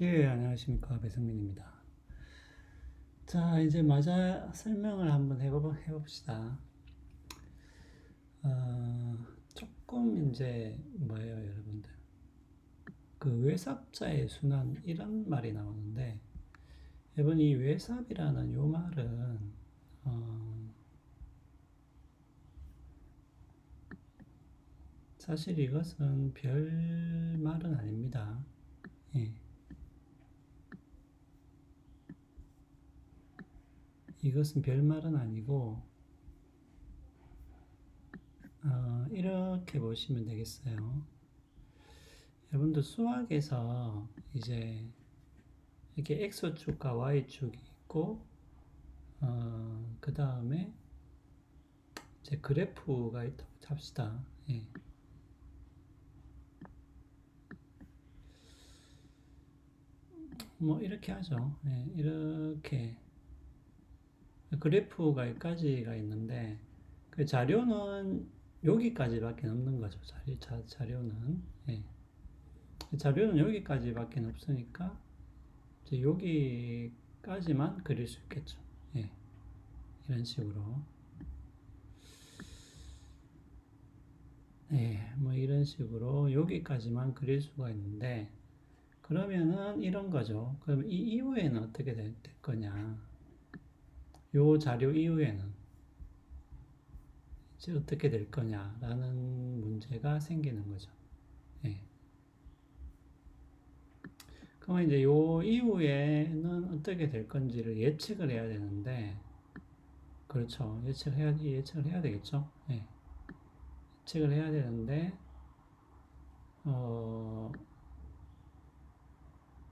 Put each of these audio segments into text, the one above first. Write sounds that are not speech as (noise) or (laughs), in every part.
예, 안녕하십니까. 배성민입니다. 자, 이제 맞아 설명을 한번 해보, 해봅시다. 어, 조금 이제 뭐예요, 여러분들. 그 외삽자의 순환 이런 말이 나오는데 여러분 이 외삽이라는 요 말은 어, 사실 이것은 별 말은 아닙니다. 예. 이것은 별말은 아니고 어, 이렇게 보시면 되겠어요. 여러분들 수학에서 이제 이렇게 x축과 y축이 있고 어, 그 다음에 이제 그래프가 있다고 합시다. 예. 뭐 이렇게 하죠. 예, 이렇게 그래프가 여기까지가 있는데 그 자료는 여기까지밖에 없는 거죠. 자료, 자, 자료는 예. 자료는 여기까지밖에 없으니까 이제 여기까지만 그릴 수 있겠죠. 예. 이런 식으로 예, 뭐 이런 식으로 여기까지만 그릴 수가 있는데 그러면은 이런 거죠. 그럼 이 이후에는 어떻게 될, 될 거냐? 요 자료 이후에는 이제 어떻게 될 거냐라는 문제가 생기는 거죠. 예. 그러면 이제 요 이후에는 어떻게 될 건지를 예측을 해야 되는데, 그렇죠. 예측을 해야, 예측을 해야 되겠죠. 예. 예측을 해야 되는데, 어,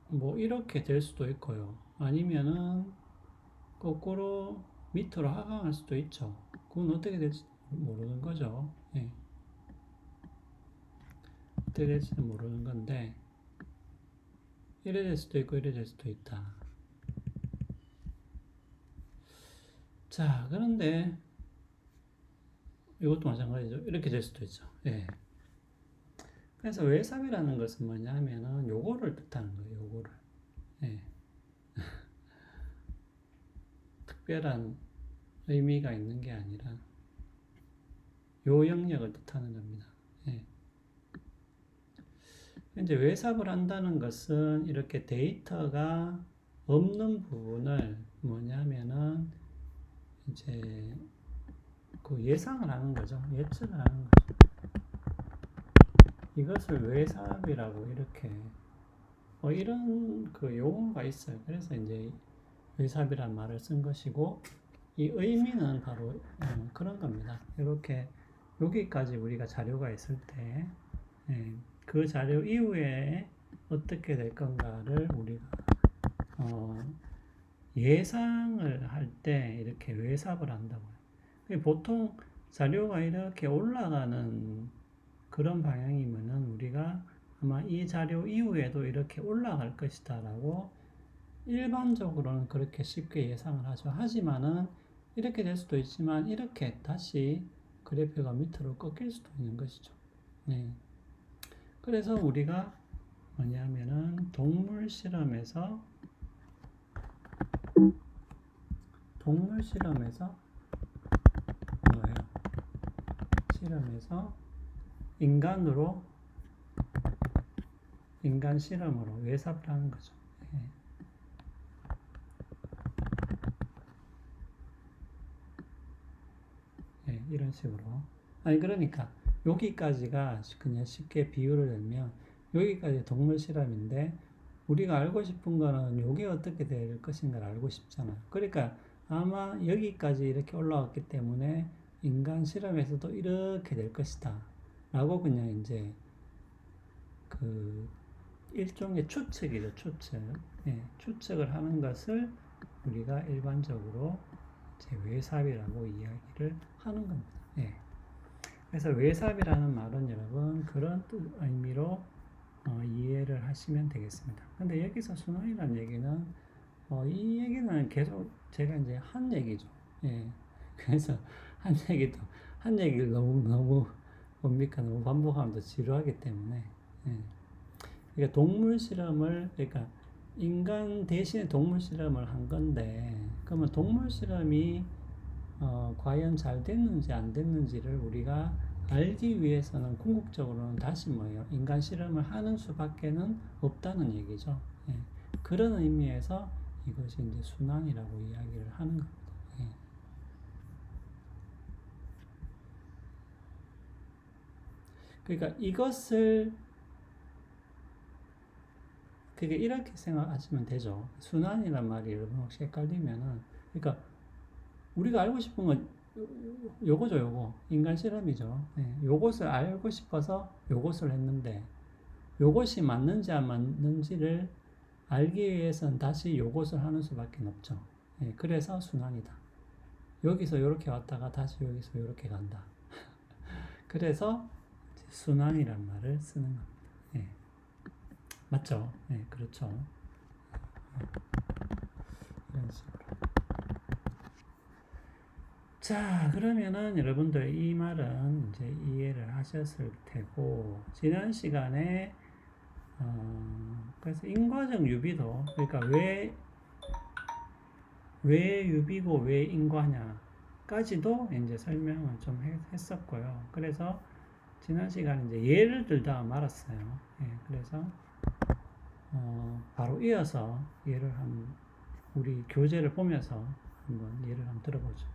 뭐 이렇게 될 수도 있고요. 아니면은 거꾸로 밑으로 하강할 수도 있죠. 그건 어떻게 될지 모르는 거죠. 예. 어떻게 될지는 모르는 건데, 이래 될 수도 있고, 이래 될 수도 있다. 자, 그런데, 이것도 마찬가지죠. 이렇게 될 수도 있죠. 예. 그래서 외삽이라는 것은 뭐냐 하면은 요거를 뜻하는 거예요. 요거를. 예. 특별한 의미가 있는 게 아니라 요 영역을 뜻하는 겁니다. 예. 이제 외삽을 한다는 것은 이렇게 데이터가 없는 부분을 뭐냐면은 이제 그 예상을 하는 거죠. 예측을 하는 거죠. 이것을 외삽이라고 이렇게 뭐 이런 그 용어가 있어요. 그래서 이제 외삽이란 말을 쓴 것이고 이 의미는 바로 음, 그런 겁니다. 이렇게 여기까지 우리가 자료가 있을 때 그 자료 이후에 어떻게 될 건가를 우리가 어, 예상을 할 때 이렇게 외삽을 한다고요. 보통 자료가 이렇게 올라가는 그런 방향이면은 우리가 아마 이 자료 이후에도 이렇게 올라갈 것이다라고 일반적으로는 그렇게 쉽게 예상을 하죠. 하지만은 이렇게 될 수도 있지만 이렇게 다시 그래프가 밑으로 꺾일 수도 있는 것이죠. 네. 그래서 우리가 뭐냐면은 동물 실험에서 동물 실험에서 뭐예요? 실험에서 인간으로 인간 실험으로 외삽을 하는 거죠. 예. 예, 이런 식으로. 아니 그러니까 여기까지가 그냥 쉽게 비유를 들면 여기까지 동물 실험인데 우리가 알고 싶은 거는 이게 어떻게 될 것인가를 알고 싶잖아요. 그러니까 아마 여기까지 이렇게 올라왔기 때문에 인간 실험에서도 이렇게 될 것이다. 라고 그냥 이제 그 일종의 추측이죠, 추측. 예, 추측을 하는 것을 우리가 일반적으로 외삽이라고 이야기를 하는 겁니다. 예. 그래서 외삽이라는 말은 여러분 그런 뜻, 의미로 어, 이해를 하시면 되겠습니다. 근데 여기서 순환이라는 얘기는 어, 이 얘기는 계속 제가 이제 한 얘기죠. 예. 그래서 한 얘기도 한 얘기를 너무 너무 뭡니까 너무 반복하면 더 지루하기 때문에 예. 그러니까 동물 실험을 그러니까 인간 대신에 동물 실험을 한 건데 그러면 동물 실험이 어, 과연 잘 됐는지 안 됐는지를 우리가 알기 위해서는 궁극적으로는 다시 뭐예요? 인간 실험을 하는 수밖에는 없다는 얘기죠. 예. 그런 의미에서 이것이 이제 순환이라고 이야기를 하는 겁니다. 예. 그러니까 이것을 그게 이렇게 생각하시면 되죠. 순환이란 말이 여러분 혹시 헷갈리면은 그러니까 우리가 알고 싶은 건 요- 요거죠, 요거. 인간 실험이죠. 예, 요것을 알고 싶어서 요것을 했는데 요것이 맞는지 안 맞는지를 알기 위해서는 다시 요것을 하는 수밖에 없죠. 예, 그래서 순환이다. 여기서 이렇게 왔다가 다시 여기서 이렇게 간다. (laughs) 그래서 순환이란 말을 쓰는 겁니다. 예. 맞죠? 예, 그렇죠. 이런 식으로. 자, 그러면은 여러분들 이 말은 이제 이해를 하셨을 테고, 지난 시간에, 어, 그래서 인과적 유비도, 그러니까 왜, 왜 유비고 왜 인과냐까지도 이제 설명을 좀 했- 했었고요. 그래서 지난 시간에 이제 예를 들다가 말았어요. 예, 그래서, 어, 바로 이어서 예를 한, 우리 교재를 보면서 한번 예를 한번 들어보죠.